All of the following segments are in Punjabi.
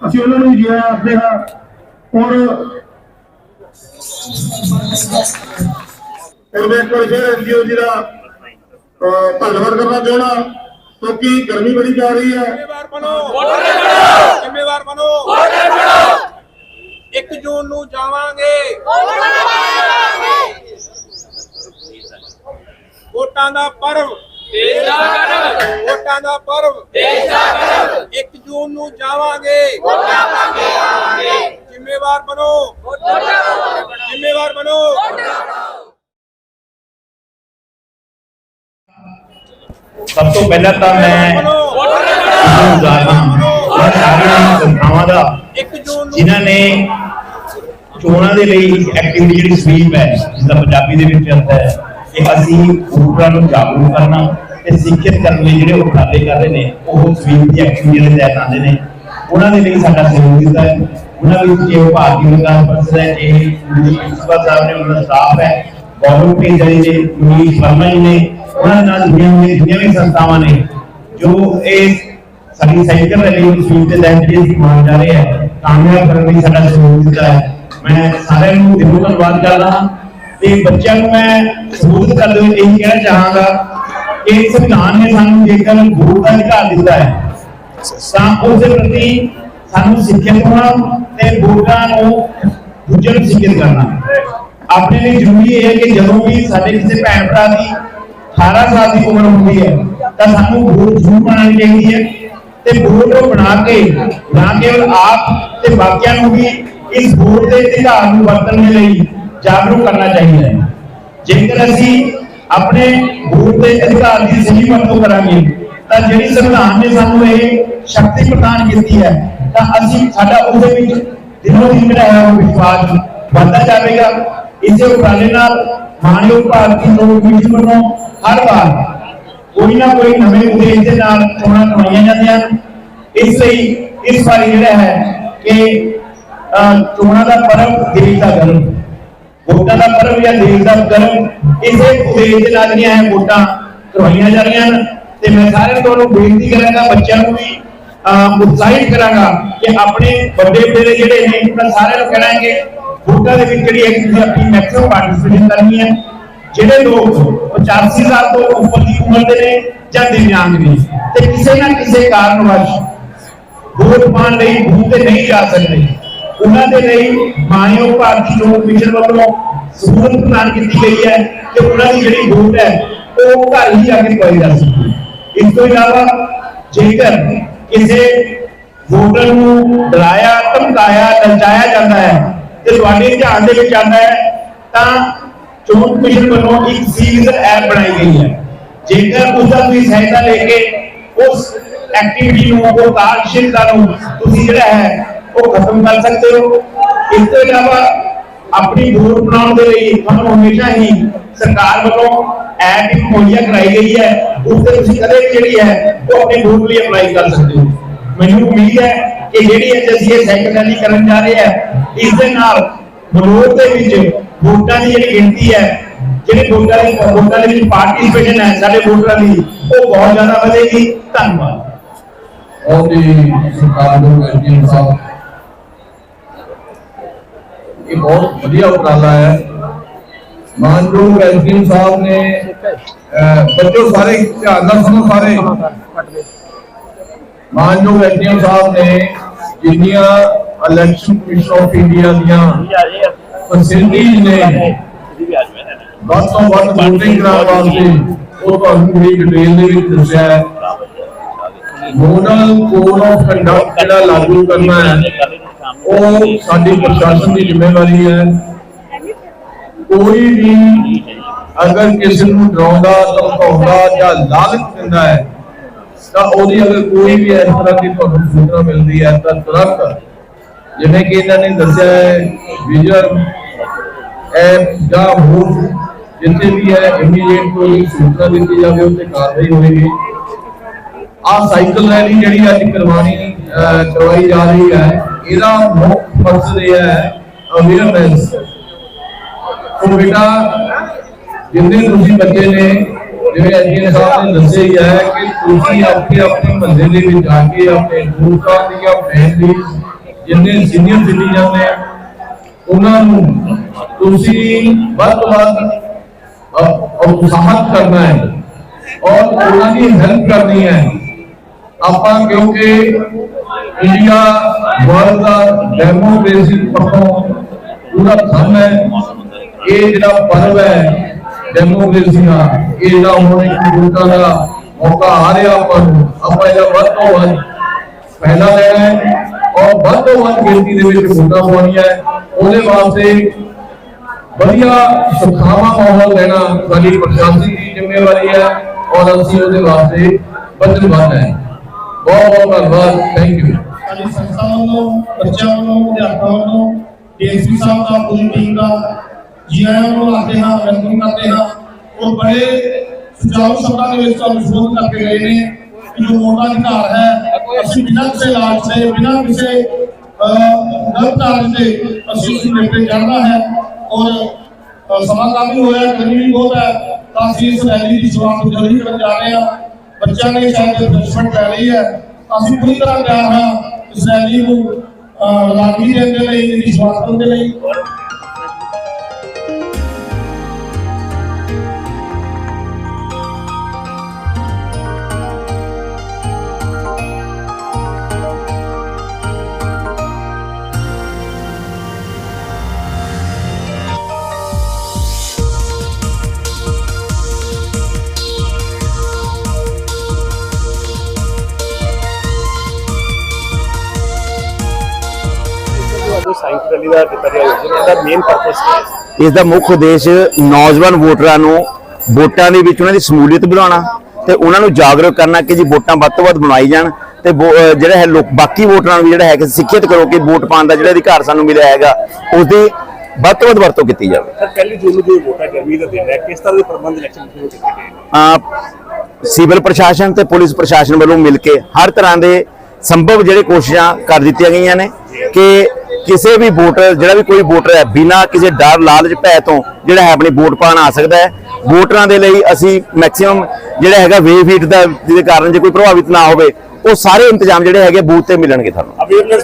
ਅਸੀਂ ਉਹਨਾਂ ਨੂੰ ਜਿਆ ਆਖਦੇ ਹਾਂ। ਔਰ ਔਰ ਮੈਂ ਫਿਰ ਐਨਜੀਓ ਜੀ ਦਾ ਧੰਨਵਾਦ ਕਰਨਾ ਚਾਹਣਾ ਕਿਉਂਕਿ ਗਰਮੀ ਬੜੀ ਪੈ ਰਹੀ ਹੈ। ਜ਼ਿੰਮੇਵਾਰ ਬਣੋ। ਜ਼ਿੰਮੇਵਾਰ ਬਣੋ। ਇੱਕ ਜੂਨ ਨੂੰ ਜਾਵਾਂਗੇ। ਵੋਟਾਂ ਦਾ ਪਰਵ। ਦੇਸ਼ ਦਾ ਗਰਵ। ਵੋਟਾਂ ਦਾ ਪਰਵ। ਦੇਸ਼ ਦਾ ਗਰਵ। 1 ਜੂਨ ਨੂੰ ਜਾਵਾਂਗੇ। ਵੋਟਾਂ ਆਵਾਂਗੇ ਜ਼ਿੰਮੇਵਾਰ ਬਣੋ। ਜ਼ਿੰਮੇਵਾਰ ਬਣੋ। ਸਭ ਤੋਂ ਪਹਿਲਾਂ ਤਾਂ ਮੈਂ ਬਣੋ। ਗੁਜ਼ਾਰਨਾ ਉਹਨਾਂ ਸਾਰੀਆਂ ਸੰਸਥਾਵਾਂ ਦਾ 1 ਜੂਨ ਨੂੰ ਜਿਨ੍ਹਾਂ ਨੇ ਚੋਣਾਂ ਦੇ ਲਈ ਐਕਟੀਵਿਟੀ ਜਿਹੜੀ ਸਵੀਪ ਹੈ ਜਿਸਦਾ ਪੰਜਾਬੀ ਦੇ ਵਿੱਚ ਅਰਥ ਹੈ ਕਿ ਅਸੀਂ ਵੋਟਰਾਂ ਨੂੰ ਜਾਗਰੂਕ ਕਰਨਾ। ਤੇ ਸਿੱਖਿਅਤ ਕਰਨ ਲਈ ਜਿਹੜੇ ਉਪਰਾਲੇ ਕਰ ਰਹੇ ਨੇ, ਉਹ ਸਵੀਪ ਦੀ ਐਕਟੀਵਿਟੀ ਜਿਹੜੇ ਤਹਿਤ ਆਉਂਦੇ ਨੇ। ਉਹਨਾਂ ਦੇ ਲਈ ਸਾਡਾ ਸਹਿਯੋਗ ਦਿੱਤਾ ਹੈ। ਉਹਨਾਂ ਵਿੱਚ ਇਹ ਭਾਰਤੀ ਵਿਕਾਸ ਪਰਿਸ਼ਦ ਹੈ ਇਹ ਪ੍ਰਿੰਸੀਪਲ ਸਾਹਿਬ ਨੇ, ਉਹਨਾਂ ਦਾ ਸਟਾਫ ਹੈ ਗੌਰਵ ਭੇਜਰੀ ਨੇ ਮਨੀਸ਼ ਵਰਮਾ ਜੀ ਨੇ, ਉਹਨਾਂ ਨਾਲ ਜੁੜੀਆਂ ਹੋਈਆਂ ਜਿੰਨੀਆਂ ਸੰਸਥਾਵਾਂ ਨੇ, ਜੋ ਇਹ ਸਾਡੀ ਸਾਈਕਲ ਰੈਲੀ ਨੂੰ ਸਵੀਪ ਦੇ ਤਹਿਤ ਜਿਹੜੀ ਅਸੀਂ ਜਾ ਰਹੇ ਹੈ, ਕਾਮਯਾਬ ਕਰਨ ਲਈ ਸਾਡਾ ਸਹਿਯੋਗ ਦਿੱਤਾ ਹੈ। ਮੈਂ ਸਾਰਿਆਂ ਨੂੰ ਦਿਲੋਂ ਧੰਨਵਾਦ ਕਰਦਾ ਹਾਂ ਤੇ ਬੱਚਿਆਂ ਨੂੰ ਮੈਂ ਸਬੂਤ ਕਰਦੇ ਹੋਏ ਇਹੀ ਕਹਿਣਾ ਚਾਹਾਂਗਾ ਕਿ ਸੰਵਿਧਾਨ ਨੇ ਸਾਨੂੰ ਜੇਕਰ ਵੋਟ ਦਾ ਅਧਿਕਾਰ ਦਿੱਤਾ ਹੈ, ਤਾਂ ਉਸ ਦੇ ਪ੍ਰਤੀ ਸਾਨੂੰ ਸਿੱਖਿਅਤ ਹੋਣਾ ਤੇ ਵੋਟਾਂ ਨੂੰ ਦੂਜਿਆਂ ਨੂੰ ਸਿੱਖਿਅਤ ਕਰਨਾ। ਆਪਣੇ ਲਈ ਜ਼ਰੂਰੀ ਹੈ ਕਿ ਜਦੋਂ ਵੀ ਸਾਡੇ ਕਿਸੇ ਭੈਣ ਭਰਾ ਦੀ 18 ਸਾਲ ਦੀ ਉਮਰ ਹੁੰਦੀ ਹੈ, ਤਾਂ ਸਾਨੂੰ ਵੋਟ ਜ਼ਰੂਰ ਬਣਾਉਣੀ ਚਾਹੀਦੀ ਹੈ ਤੇ ਵੋਟ ਨੂੰ ਬਣਾ ਕੇ ਨਾ ਕੇਵਲ ਆਪ ਤੇ ਬਾਕੀਆਂ ਨੂੰ ਵੀ ਇਸ ਵੋਟ ਦੇ ਅਧਿਕਾਰ ਨੂੰ ਵਰਤਣ ਦੇ ਲਈ ਜਾਗਰੂਕ ਕਰਨਾ ਚਾਹੀਦਾ ਹੈ। ਜੇਕਰ ਅਸੀਂ ਆਪਣੇ ਵੋਟ ਦੇ ਅਧਿਕਾਰ ਦੀ ਸਹੀ ਵਰਤੋਂ ਕਰਾਂਗੇ। ਤਾਂ ਜਿਹੜੀ ਸੰਵਿਧਾਨ ਨੇ ਸਾਨੂੰ ਇਹ ਸ਼ਕਤੀ ਪ੍ਰਦਾਨ ਕੀਤੀ ਹੈ, ਤਾਂ ਅਸੀਂ ਸਾਡਾ ਉਹਦੇ ਵਿੱਚ ਦਿਨੋ ਦਿਨ ਜਿਹੜਾ ਹੈ ਉਹ ਵਿਸ਼ਵਾਸ ਵਧਦਾ ਜਾਵੇਗਾ। ਇਸੇ ਉਪਰਾਲੇ ਨਾਲ ਮਾਨਯੋਗ ਭਾਰਤੀ ਚੋਣ ਕਮਿਸ਼ਨ ਵੱਲੋਂ ਹਰ ਵਾਰ ਕੋਈ ਨਾ ਕੋਈ ਨਵੇਂ ਉਦੇਸ਼ ਦੇ ਨਾਲ ਚੋਣਾਂ ਕਰਵਾਈਆਂ ਜਾਂਦੀਆਂ ਹਨ। ਇਸ ਲਈ ਇਸ ਵਾਰੀ ਜਿਹੜਾ ਹੈ ਕਿ ਚੋਣਾਂ ਦਾ ਪਰਵ ਦੇਸ਼ ਦਾ ਗਰਵ ਵੋਟਾਂ ਦਾ ਪਰਵ ਜਾਂ ਦੇਸ਼ ਦਾ ਗਰਵ ਇਸੇ ਉਦੇਸ਼ ਨਾਲ ਜਿਹੜੀਆਂ ਹੈ ਵੋਟਾਂ ਕਰਵਾਈਆਂ ਜਾ ਰਹੀਆਂ ਹਨ। ਤੇ ਮੈਂ ਸਾਰਿਆਂ ਨੂੰ ਬੇਨਤੀ ਕਰਾਂਗਾ, ਬੱਚਿਆਂ ਨੂੰ ਵੀ ਉਤਸ਼ਾਹਿਤ ਕਰਾਂਗਾ ਕਿ ਆਪਣੇ ਵੱਡੇ ਵਡੇਰੇ ਜਿਹੜੇ ਨੇ, ਉਹਨਾਂ ਸਾਰਿਆਂ ਨੂੰ ਕਹਿਣਾ ਕਿ ਵੋਟਾਂ ਦੇ ਵਿੱਚ ਜਿਹੜੀ ਹੈ ਤੁਸੀਂ ਆਪਣੀ ਮੈਕਸਿਮਮ ਪਾਰਟਿਸਿਪੇਸ਼ਨ ਕਰਨੀ ਹੈ। ਜਿਹੜੇ ਲੋਕ 85 ਸਾਲ ਤੋਂ ਉੱਪਰ ਦੀ ਉਮਰ ਦੇ ਨੇ ਜਾਂ ਦਿਵਿਆਂਗ ਨੇ, ਤੇ ਕਿਸੇ ਨਾ ਕਿਸੇ ਕਾਰਨਵਸ਼ ਵੋਟ ਪਾਉਣ ਲਈ ਬੂਥ ਤੇ ਨਹੀਂ ਜਾ ਸਕਦੇ। ਉਹਨਾਂ ਦੇ ਲਈ ਮਾਨਯੋਗ ਭਾਰਤੀ ਚੋਣ ਕਮਿਸ਼ਨ ਵੱਲੋਂ ਸਹੂਲਤ ਪ੍ਰਦਾਨ ਕੀਤੀ ਗਈ ਹੈ ਕਿ ਉਹਨਾਂ ਦੀ ਜਿਹੜੀ ਵੋਟ ਹੈ ਉਹ ਘਰ ਹੀ ਆ ਕੇ ਪਾਈ ਜਾ ਸਕਦੀ ਹੈ ਇਸ ਤੋਂ ਇਲਾਵਾ ਜੇਕਰ ਕਿਸੇ ਵੋਟਰ ਨੂੰ ਡਰਾਇਆ ਧਮਕਾਇਆ ਲਲਚਾਇਆ ਜਾਂਦਾ ਹੈ ਤੇ ਤੁਹਾਡੇ ਧਿਆਨ ਦੇ ਵਿੱਚ ਆਉਂਦਾ ਹੈ ਤਾਂ ਚੋਣ ਕਮਿਸ਼ਨ ਵੱਲੋਂ ਇੱਕ ਸੀਰੀਜ਼ ਐਪ ਬਣਾਈ ਗਈ ਹੈ ਜੇਕਰ ਉਸ ਦਾ ਤੁਸੀਂ ਸਹਾਇਤਾ ਲੈ ਕੇ ਉਸ ਐਕਟੀਵਿਟੀ ਨੂੰ ਉਹ ਕਾਰਜਸ਼ੀਲਤਾ ਨੂੰ ਤੁਸੀਂ ਜਿਹੜਾ ਹੈ ਉਹ ਖਤਮ ਕਰ ਸਕਦੇ ਹੋ। ਇਸ ਤੋਂ ਇਲਾਵਾ ਆਪਣੀ ਵੋਟ ਬਣਾਉਣ ਦੇ ਲਈ ਤੁਹਾਨੂੰ ਹਮੇਸ਼ਾ ਹੀ ਸਰਕਾਰ ਵੱਲੋਂ ਐਪ ਇੱਕ ਮੁਹੱਈਆ ਕਰਾਈ ਗਈ ਹੈ। ਉਸ ਤੇ ਤੁਸੀਂ ਕਦੇ ਵੀ ਜਿਹੜੀ ਹੈ, ਉਹ ਆਪਣੀ ਵੋਟ ਲਈ ਅਪਲਾਈ ਕਰ ਸਕਦੇ ਹੋ। ਮੈਨੂੰ ਉਮੀਦ ਹੈ ਕਿ ਜਿਹੜੀ ਅੱਜ ਅਸੀਂ ਇਹ ਸਾਈਕਲ ਕਰਨ ਜਾ ਰਹੇ ਹਾਂ, ਇਸ ਦੇ ਨਾਲ ਮਨੋਰ ਦੇ ਵਿੱਚ ਵੋਟਾਂ ਦੀ ਜਿਹੜੀ ਗਿਣਤੀ ਹੈ, ਜਿਹੜੇ ਵੋਟਾਂ ਦੀ ਵੋਟਾਂ ਦੇ ਵਿੱਚ ਪਾਰਟਿਸਿਪੇਸ਼ਨ ਹੈ ਸਾਡੇ ਵੋਟਰਾਂ ਦੀ, ਉਹ ਬਹੁਤ ਜ਼ਿਆਦਾ ਵਧੇਗੀ। ਧੰਨਵਾਦ। ਬਹੁਤ ਹੀ ਸਰਕਾਰਯੋਗ ਐਸਡੀਐਮ ਸਾਹਿਬ ਇਹ ਬਹੁਤ ਵਧੀਆ ਉਪਰਾਲਾ ਹੈ। ਮਾਨਯੋਗ ਐਸਡੀਐਮ ਸਾਹਿਬ ਨੇ ਬੱਚੋ ਸਾਰੇ ਧਿਆਨ ਨਾਲ ਸੁਣੋ ਸਾਰੇ। ਮਾਨਯੋਗ ਐਸਡੀਐਮ ਸਾਹਿਬ ਨੇ ਜਿੰਨੀਆਂ ਇਲੈਕਸ਼ਨ ਕਮਿਸ਼ਨ ਆਫ ਇੰਡੀਆ ਦੀਆਂ ਫੈਸਿਲਿਟੀਜ਼ ਨੇ, ਵੱਧ ਤੋਂ ਵੱਧ ਵੋਟਿੰਗ ਕਰਾਉਣ ਵਾਸਤੇ ਉਹ ਤੁਹਾਨੂੰ ਬੜੀ ਡਿਟੇਲ ਦੇ ਵਿੱਚ ਦੱਸਿਆ ਹੈ। ਮੋਡਲ ਕੋਡ ਆਫ ਕੰਡਕਟ ਜਿਹੜਾ ਲਾਗੂ ਕਰਨਾ ਹੈ ਉਹ ਸਾਡੀ ਪ੍ਰਸ਼ਾਸਨ ਦੀ ਜ਼ਿੰਮੇਵਾਰੀ ਹੈ। ਕੋਈ ਵੀ ਅਗਰ ਕਿਸੇ ਨੂੰ ਡਰਾਉਂਦਾ, ਧਮਕਾਉਂਦਾ ਜਾਂ ਲਾਲਚ ਦਿੰਦਾ ਹੈ, ਤਾਂ ਉਹਦੀ ਅਗਰ ਕੋਈ ਵੀ ਇਸ ਤਰ੍ਹਾਂ ਦੀ ਤੁਹਾਨੂੰ ਸੂਚਨਾ ਮਿਲਦੀ ਹੈ, ਤਾਂ ਤੁਰੰਤ ਜਿਵੇਂ ਕਿ ਇਹਨਾਂ ਨੇ ਦੱਸਿਆ ਹੈ, ਵਿਜਨ ਐਪ ਜਾਂ ਹੋਰ ਜਿੱਥੇ ਵੀ ਹੈ ਇਮੀਡੀਏਟ ਕੋਈ ਸੂਚਨਾ ਦਿੱਤੀ ਜਾਵੇ, ਉੱਤੇ ਕਾਰਵਾਈ ਹੋਵੇਗੀ ਆ ਸਾਈਕਲ ਰੈਲੀ ਜਿਹੜੀ ਅੱਜ ਕਰਵਾਣੀ ਕਰਵਾਈ ਜਾ ਰਹੀ ਹੈ ਇਹਦਾ ਮੁੱਖ ਮਕਸਦ ਇਹ ਹੈ ਅਵੇਅਰਨੈਸ ਸੋ ਬੇਟਾ ਜਿੰਨੇ ਤੁਸੀਂ ਬੱਚੇ ਨੇ ਜਿਵੇਂ ਅਜੀਤ ਸਾਹਿਬ ਨੇ ਦੱਸਿਆ ਹੀ ਹੈ ਕਿ ਤੁਸੀਂ ਆਪਣੇ ਆਪਣੇ ਮਹੱਲੇ ਦੇ ਵਿੱਚ ਜਾ ਕੇ ਆਪਣੇ ਦੋਸਤਾਂ ਦੀਆਂ ਫੈਮਲੀਜ਼ ਜਿੰਨੇ ਸੀਨੀਅਰ ਸਿਟੀਜ਼ਨ ਨੇ ਉਹਨਾਂ ਨੂੰ ਤੁਸੀਂ ਵੱਧ ਤੋਂ ਵੱਧ ਅ- ਉਤਸ਼ਾਹਤ ਕਰਨਾ ਹੈ ਔਰ ਉਹਨਾਂ ਦੀ ਹੈਲਪ ਕਰਨੀ ਹੈ ਆਪਾਂ ਕਿਉਂਕਿ ਇੰਡੀਆ ਵਰਲਡ ਦਾ ਡੈਮੋਕ੍ਰੇਸੀ ਪੱਖੋਂ ਪੂਰਾ ਥੰਮ ਹੈ ਇਹ ਜਿਹੜਾ ਪਰਵ ਹੈ ਡੈਮੋਕ੍ਰੇਸੀ ਦਾ ਇਹ ਜਿਹੜਾ ਹੁਣ ਇੱਕ ਲੋਕਾਂ ਦਾ ਮੌਕਾ ਆ ਰਿਹਾ ਆਪਾਂ ਨੂੰ ਆਪਾਂ ਇਹਦਾ ਵੱਧ ਤੋਂ ਵੱਧ ਪਹਿਲਾ ਲੈਣਾ ਹੈ ਔਰ ਵੱਧ ਤੋਂ ਵੱਧ ਗਿਣਤੀ ਦੇ ਵਿੱਚ ਵੋਟਾਂ ਪਾਉਣੀਆਂ ਹੈ ਉਹਦੇ ਵਾਸਤੇ ਵਧੀਆ ਸੁਖਾਵਾ ਮਾਹੌਲ ਦੇਣਾ ਸਾਡੀ ਪ੍ਰਸ਼ਾਸਨ ਦੀ ਜ਼ਿੰਮੇਵਾਰੀ ਹੈ ਔਰ ਅਸੀਂ ਉਹਦੇ ਵਾਸਤੇ ਵਚਨਬੱਧ ਹੈ ਬਹੁਤ ਬਹੁਤ ਧੰਨਵਾਦ ਥੈਂਕ ਯੂ ਸਾਡੀ ਸੰਸਥਾ ਵੱਲੋਂ ਬੱਚਿਆਂ ਵੱਲੋਂ ਅਧਿਆਪਕਾਂ ਵੱਲੋਂ ਡੀਐਸਪੀ ਸਾਹਿਬ ਦਾ ਪੂਰੀ ਟੀਮ ਦਾ ਜੀ ਆਇਆਂ ਨੂੰ ਆਖਦੇ ਹਾਂ ਵੈਲਕਮ ਕਰਦੇ ਹਾਂ ਉਹ ਬੜੇ ਸੁਚਾਰੂ ਸ਼ਬਦਾਂ ਦੇ ਵਿੱਚ ਤੁਹਾਨੂੰ ਸਬੋਧ ਕਰਕੇ ਗਏ ਨੇ ਕਿ ਜੋ ਵੋਟ ਦਾ ਅਧਿਕਾਰ ਹੈ ਅਸੀਂ ਬਿਨਾਂ ਕਿਸੇ ਲਾਲਚ ਦੇ ਬਿਨਾਂ ਕਿਸੇ ਅਹ, ਗਲਤ ਕਾਰਨ ਦੇ ਅਸੀਂ ਉਸ ਨਿਪਟੇ ਚੜਨਾ ਹੈ ਔਰ ਅਹ, ਸਮਾਂ ਕਾਫੀ ਹੋਇਆ ਗਰਮੀ ਵੀ ਬਹੁਤ ਹੈ ਤਾਂ ਅਸੀਂ ਇਸ ਰੈਲੀ ਦੀ ਸ਼ੁਰੂਆਤ ਜਲਦੀ ਕਰਨ ਜਾ ਰਹੇ ਹਾਂ ਬੱਚਿਆਂ ਨੇ ਲਈ ਨੂੰ ਅਹ, ਰਾਗੀ ਦੇਣ ਦੇ ਲਈ ਵਿਸ਼ਵਾਸ ਦੇ ਲਈ ਸਾਇੰਸ ਰੈਲੀ ਦਾ ਦਿੱਤਾ ਗਿਆ ਯੋਜਨਾ ਦਾ ਮੇਨ ਪਰਪਸ ਕੀ ਹੈ? ਇਸ ਦਾ ਮੁੱਖ ਉਦੇਸ਼ ਨੌਜਵਾਨ ਵੋਟਰਾਂ ਨੂੰ ਵੋਟਾਂ ਦੇ ਵਿੱਚ ਉਹਨਾਂ ਦੀ ਸਮੂਲੀਅਤ ਬਣਾਉਣਾ ਤੇ ਉਹਨਾਂ ਨੂੰ ਜਾਗਰੂਕ ਕਰਨਾ ਕਿ ਜੀ ਵੋਟਾਂ ਵੱਧ ਤੋਂ ਵੱਧ ਬਣਾਈ ਜਾਣ ਤੇ ਜਿਹੜਾ ਹੈ ਲੋਕ ਬਾਕੀ ਵੋਟਰਾਂ ਨੂੰ ਜਿਹੜਾ ਹੈ ਕਿ ਸਿੱਖਿਅਤ ਕਰੋ ਕਿ ਵੋਟ ਪਾਉਣ ਦਾ ਜਿਹੜਾ ਅਧਿਕਾਰ ਸਾਨੂੰ ਮਿਲਿਆ ਹੈਗਾ ਉਸ ਦੀ ਵੱਧ ਤੋਂ ਵੱਧ ਵਰਤੋਂ ਕੀਤੀ ਜਾਵੇ। ਸਰ ਪਹਿਲੀ ਜੂਨ ਨੂੰ ਜੋ ਵੋਟ ਗਰਮੀ ਦਾ ਦਿਨ ਹੈ ਕਿਸ ਤਰ੍ਹਾਂ ਦੇ ਪ੍ਰਬੰਧ ਇਲੈਕਸ਼ਨ ਸ਼ੁਰੂ ਕੀਤੇ ਗਏ ਨੇ? ਅਹ ਸਿਵਲ ਪ੍ਰਸ਼ਾਸਨ ਤੇ ਪੁਲਿਸ ਪ੍ਰਸ਼ਾਸਨ ਵੱਲੋਂ ਮਿਲ ਕੇ ਹਰ ਤਰ੍ਹਾਂ ਦੇ ਸੰਭਵ ਜਿਹੜੇ ਕੋਸ਼ਿਸ਼ਾਂ ਕਰ ਦਿੱਤੀਆਂ ਗਈਆਂ ਨੇ ਕਿ ਕਿਸੇ ਵੀ ਵੋਟਰ ਜਿਹੜਾ ਵੀ ਕੋਈ ਵੋਟਰ ਹੈ ਬਿਨਾਂ ਕਿਸੇ ਡਰ ਲਾਲਚ ਭੈ ਤੋਂ ਜਿਹੜਾ ਹੈ ਆਪਣੀ ਵੋਟ ਪਾਉਣ ਆ ਸਕਦਾ ਹੈ। ਵੋਟਰਾਂ ਦੇ ਲਈ ਅਸੀਂ ਮੈਕਸਿਮਮ ਜਿਹੜਾ ਹੈਗਾ ਵੇਵ ਹੀਟ ਦਾ ਜਿਹਦੇ ਕਾਰਨ ਜੇ ਕੋਈ ਪ੍ਰਭਾਵਿਤ ਨਾ ਹੋਵੇ ਉਹ ਸਾਰੇ ਇੰਤਜ਼ਾਮ ਜਿਹੜੇ ਹੈਗੇ ਬੂਥ ਤੇ ਮਿਲਣਗੇ ਤੁਹਾਨੂੰ। ਅਵੇਅਰਨੈਸ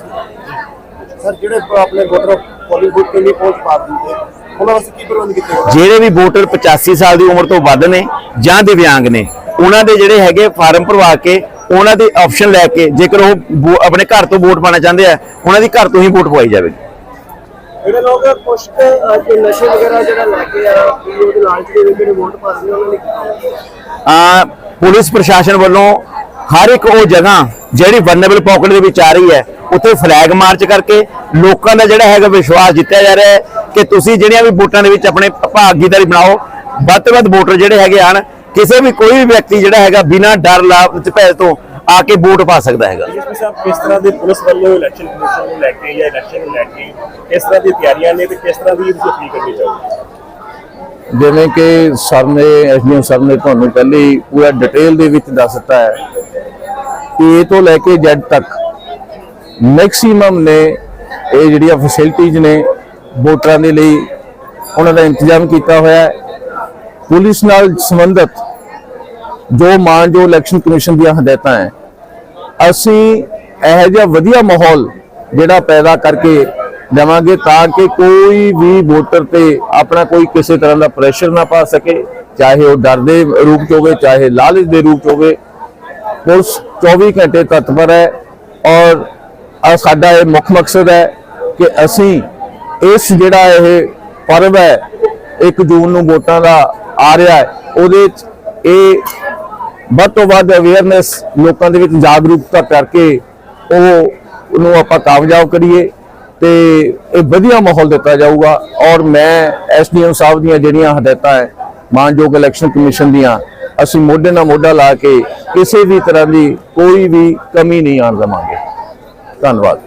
ਸਰ ਜਿਹੜੇ ਆਪਣੇ ਵੋਟਰ ਪੋਲਿੰਗ ਬੂਥ ਤੇ ਨਹੀਂ ਪਹੁੰਚ ਪਾਉਂਦੇ ਉਹਨਾਂ ਵਾਸਤੇ ਕੀ ਪ੍ਰਬੰਧ ਕੀਤੇ ਗਏ? ਜਿਹੜੇ ਵੀ ਵੋਟਰ 85 ਸਾਲ ਦੀ ਉਮਰ ਤੋਂ ਵੱਧ ਨੇ ਜਾਂ ਦਿਵਿਆਂਗ ਨੇ ਉਹਨਾਂ ਦੇ ਜਿਹੜੇ ਹੈਗੇ ਫਾਰਮ ਭਰਵਾ ਕੇ ਉਹਨਾਂ ਦੇ ਆਪਸ਼ਨ ਲੈ ਕੇ ਜੇਕਰ ਉਹ ਆਪਣੇ ਘਰ ਤੋਂ ਵੋਟ ਪਾਣਾ ਚਾਹੁੰਦੇ ਆ ਉਹਨਾਂ ਦੀ ਘਰ ਤੋਂ ਹੀ ਵੋਟ ਪਵਾਈ ਜਾਵੇਗੀ ਜਿਹੜੇ ਲੋਕ ਕੁਝ ਕਿ ਨਸ਼ੇ ਵਗੈਰਾ ਜਿਹੜਾ ਲੈ ਕੇ ਆ ਉਹਦੇ ਲਾਲਚ ਦੇ ਵਿੱਚ ਜਿਹੜੇ ਵੋਟ ਪਾਉਂਦੇ ਉਹਨਾਂ ਨੇ ਆ ਪੁਲਿਸ ਪ੍ਰਸ਼ਾਸਨ ਵੱਲੋਂ ਹਰ ਇੱਕ ਉਹ ਜਗ੍ਹਾ ਜਿਹੜੀ ਵਰਨੇਬਲ ਪਾਕਟ ਦੇ ਵਿੱਚ ਆ ਰਹੀ ਹੈ ਉੱਥੇ ਫਲੈਗ ਮਾਰਚ ਕਰਕੇ ਲੋਕਾਂ ਦਾ ਜਿਹੜਾ ਹੈਗਾ ਵਿਸ਼ਵਾਸ ਜਿੱਤਿਆ ਜਾ ਰਿਹਾ ਹੈ ਕਿ ਤੁਸੀਂ ਜਿਹੜੀਆਂ ਵੀ ਵੋਟਾਂ ਦੇ ਵਿੱਚ ਆਪਣੇ ਭਾਗੀਦਾਰੀ ਬਣਾਓ ਵੱਧ ਤੋਂ ਵੱਧ ਵੋਟਰ ਜਿਹੜੇ ਹੈਗੇ ਹਨ ਕਿਸੇ ਵੀ ਕੋਈ ਵੀ ਵਿਅਕਤੀ ਜਿਹੜਾ ਹੈਗਾ ਬਿਨਾਂ ਡਰ ਲਾਭ ਭੈ ਤੋਂ ਆ ਕੇ ਵੋਟ ਪਾ ਸਕਦਾ ਹੈਗਾ। ਕਿਸ ਤਰ੍ਹਾਂ ਦੇ ਪੁਲਿਸ ਵੱਲੋਂ ਇਲੈਕਸ਼ਨ ਕਮਿਸ਼ਨ ਨੂੰ ਲੈ ਕੇ ਜਾਂ ਇਲੈਕਸ਼ਨ ਨੂੰ ਲੈ ਕੇ ਕਿਸ ਤਰ੍ਹਾਂ ਦੀ ਤਿਆਰੀਆਂ ਨੇ ਤੇ ਕਿਸ ਤਰ੍ਹਾਂ ਦੀ ਤੁਸੀਂ ਅਪੀਲ ਕਰਨੀ ਚਾਹੋਗੇ? ਜਿਵੇਂ ਕਿ ਸਰ ਨੇ ਐਸਡੀਐਮ ਸਰ ਨੇ ਤੁਹਾਨੂੰ ਪਹਿਲੇ ਪੂਰਾ ਡਿਟੇਲ ਦੇ ਵਿੱਚ ਦੱਸ ਦਿੱਤਾ ਹੈ ਕਿ ਇਹ ਤੋਂ ਲੈ ਕੇ ਜੈਡ ਤੱਕ ਮੈਕਸਿਮਮ ਨੇ ਇਹ ਜਿਹੜੀਆਂ ਫੈਸਿਲਿਟੀਆਂ ਨੇ ਵੋਟਰਾਂ ਦੇ ਲਈ ਉਹਨਾਂ ਦਾ ਇੰਤਜ਼ਾਮ ਕੀਤਾ ਹੋਇਆ ਹੈ। ਪੁਲਿਸ ਨਾਲ ਸੰਬੰਧਿਤ ਜੋ ਮਾਨਯੋਗ ਇਲੈਕਸ਼ਨ ਕਮਿਸ਼ਨ ਦੀਆਂ ਹਦਾਇਤਾਂ ਹੈ। ਅਸੀਂ ਇਹੋ ਜਿਹਾ ਵਧੀਆ ਮਾਹੌਲ ਜਿਹੜਾ ਪੈਦਾ ਕਰਕੇ ਦੇਵਾਂਗੇ ਤਾਂ ਕਿ ਕੋਈ ਵੀ ਵੋਟਰ ਤੇ ਆਪਣਾ ਕੋਈ ਕਿਸੇ ਤਰ੍ਹਾਂ ਦਾ ਪ੍ਰੈਸ਼ਰ ਨਾ ਪਾ ਸਕੇ, ਚਾਹੇ ਉਹ ਡਰ ਦੇ ਰੂਪ ਚ ਹੋਵੇ, ਚਾਹੇ ਲਾਲਚ ਦੇ ਰੂਪ ਚ ਹੋਵੇ। ਪੁਲਿਸ 24 ਘੰਟੇ ਤਤਪਰ ਹੈ ਔਰ ਸਾਡਾ ਇਹ ਮੁੱਖ ਮਕਸਦ ਹੈ ਕਿ ਅਸੀਂ ਇਸ ਜਿਹੜਾ ਇਹ ਪਰਵ ਹੈ 1 ਜੂਨ ਨੂੰ ਵੋਟਾਂ ਦਾ ਆ ਰਿਹਾ ਹੈ। ਉਹਦੇ 'ਚ ਇਹ ਵੱਧ ਤੋਂ ਵੱਧ ਅਵੇਅਰਨੈਸ ਲੋਕਾਂ ਦੇ ਵਿੱਚ ਜਾਗਰੂਕਤਾ ਕਰਕੇ ਉਹ, ਉਹਨੂੰ ਆਪਾਂ ਕਾਮਯਾਬ ਕਰੀਏ ਤੇ ਇਹ ਵਧੀਆ ਮਾਹੌਲ ਦਿੱਤਾ ਜਾਊਗਾ। ਔਰ ਮੈਂ ਐਸਡੀਐਮ ਸਾਹਿਬ ਦੀਆਂ ਜਿਹੜੀਆਂ ਹਦਾਇਤਾਂ ਹੈ, ਮਾਨਯੋਗ ਇਲੈਕਸ਼ਨ ਕਮਿਸ਼ਨ ਦੀਆਂ, ਅਸੀਂ ਮੋਢੇ ਨਾਲ ਮੋਢਾ ਲਾ ਕੇ ਕਿਸੇ ਵੀ ਤਰ੍ਹਾਂ ਦੀ ਕੋਈ ਵੀ ਕਮੀ ਨਹੀਂ ਆਉਣ ਦੇਵਾਂਗੇ। ਧੰਨਵਾਦ।